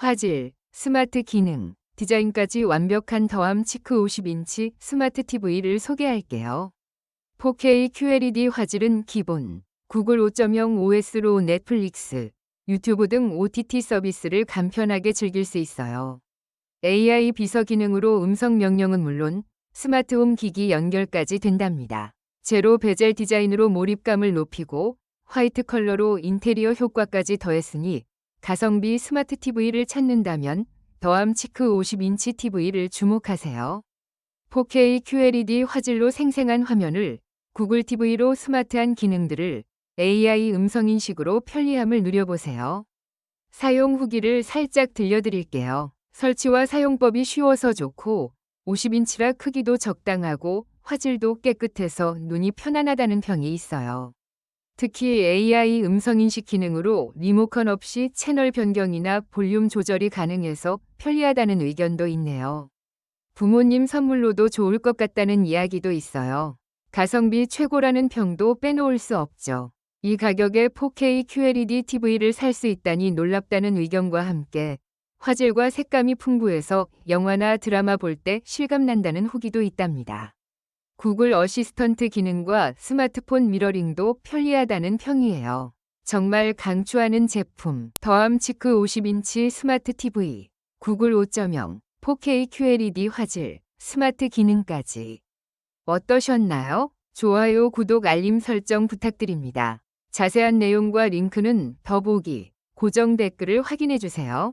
화질, 스마트 기능, 디자인까지 완벽한 더함 치크 50인치 스마트 TV를 소개할게요. 4K QLED 화질은 기본, 구글 5.0 OS로 넷플릭스, 유튜브 등 OTT 서비스를 간편하게 즐길 수 있어요. AI 비서 기능으로 음성 명령은 물론 스마트홈 기기 연결까지 된답니다. 제로 베젤 디자인으로 몰입감을 높이고 화이트 컬러로 인테리어 효과까지 더했으니 가성비 스마트 TV를 찾는다면 더함 치크 50인치 TV를 주목하세요. 4K QLED 화질로 생생한 화면을 구글 TV로 스마트한 기능들을 AI 음성 인식으로 편리함을 누려보세요. 사용 후기를 살짝 들려드릴게요. 설치와 사용법이 쉬워서 좋고 50인치라 크기도 적당하고 화질도 깨끗해서 눈이 편안하다는 평이 있어요. 특히 AI 음성인식 기능으로 리모컨 없이 채널 변경이나 볼륨 조절이 가능해서 편리하다는 의견도 있네요. 부모님 선물로도 좋을 것 같다는 이야기도 있어요. 가성비 최고라는 평도 빼놓을 수 없죠. 이 가격에 4K QLED TV를 살 수 있다니 놀랍다는 의견과 함께 화질과 색감이 풍부해서 영화나 드라마 볼 때 실감난다는 후기도 있답니다. 구글 어시스턴트 기능과 스마트폰 미러링도 편리하다는 평이에요. 정말 강추하는 제품 더함 치크 50인치 스마트 TV 구글 5.0 4K QLED 화질 스마트 기능까지 어떠셨나요? 좋아요, 구독, 알림 설정 부탁드립니다. 자세한 내용과 링크는 더보기 고정 댓글을 확인해 주세요.